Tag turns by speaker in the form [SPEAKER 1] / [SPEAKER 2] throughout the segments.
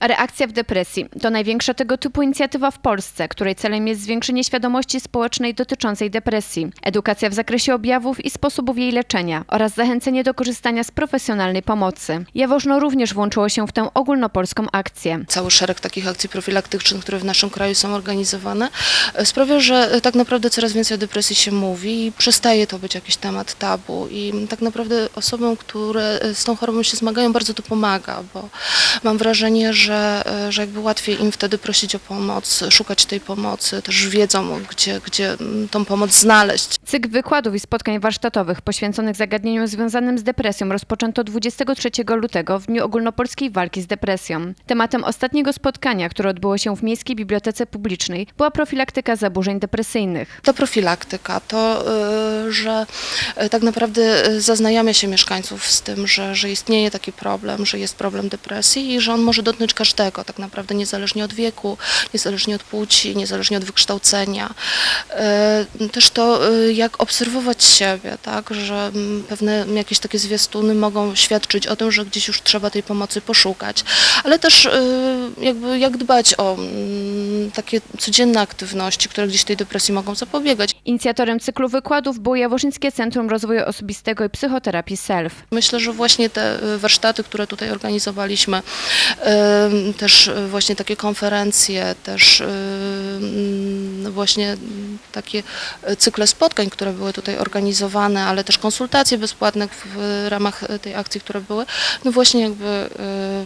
[SPEAKER 1] Reakcja w depresji to największa tego typu inicjatywa w Polsce, której celem jest zwiększenie świadomości społecznej dotyczącej depresji, edukacja w zakresie objawów i sposobów jej leczenia oraz zachęcenie do korzystania z profesjonalnej pomocy. Jaworzno również włączyło się w tę ogólnopolską akcję.
[SPEAKER 2] cały szereg takich akcji profilaktycznych, które w naszym kraju są organizowane, e, sprawia, że e, tak naprawdę coraz więcej o depresji się mówi i przestaje to być jakiś temat tabu. I tak naprawdę osobom, które e, z tą chorobą się zmagają, bardzo to pomaga, bo mam wrażenie, że, e, że jakby łatwiej im wtedy prosić o pomoc, szukać tej pomocy, też wiedzą, gdzie, gdzie mm, tą pomoc znaleźć.
[SPEAKER 1] Cykl wykładów i spotkań warsztatowych poświęconych zagadnieniom związanym z depresją rozpoczęto 23 lutego w Dniu Ogólnopolskiej Walki z Depresją. Tematem ostatniego spotkania, które odbyło się w Miejskiej Bibliotece Publicznej, była profilaktyka zaburzeń depresyjnych.
[SPEAKER 2] Ta profilaktyka to, y, że y, tak naprawdę zaznajamia się mieszkańców z tym, że, że istnieje taki problem, że jest problem depresji i że on może dotknąć każdego, tak naprawdę niezależnie od wieku, niezależnie od płci, niezależnie od wykształcenia. Y, Też to, y, jak obserwować siebie, tak, że mm, pewne jakieś takie zwiastuny mogą świadczyć o tym, że gdzieś już trzeba tej pomocy poszukać, ale też y, jakby jak dbać o mm, takie codzienne aktywności, które gdzieś tej depresji mogą zapobiegać.
[SPEAKER 1] Inicjatorem cyklu wykładów było Jaworzyńskie Centrum Rozwoju Osobistego i Psychoterapii SELF.
[SPEAKER 2] Myślę, że właśnie te warsztaty, które tutaj organizowaliśmy, też y, właśnie takie konferencje, też y, mm, właśnie takie cykle spotkań, które były tutaj organizowane, ale też konsultacje bezpłatne w, ramach tej akcji, które były, no właśnie jakby y,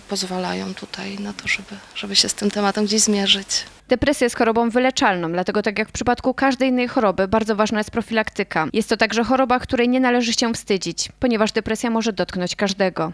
[SPEAKER 2] pozwalają tutaj na to, żeby, żeby się z tym tematem gdzieś zmierzyć.
[SPEAKER 1] Depresja jest chorobą wyleczalną, dlatego tak jak w przypadku każdej innej choroby, bardzo ważna jest profilaktyka. Jest to także choroba, której nie należy się wstydzić, ponieważ depresja może dotknąć każdego.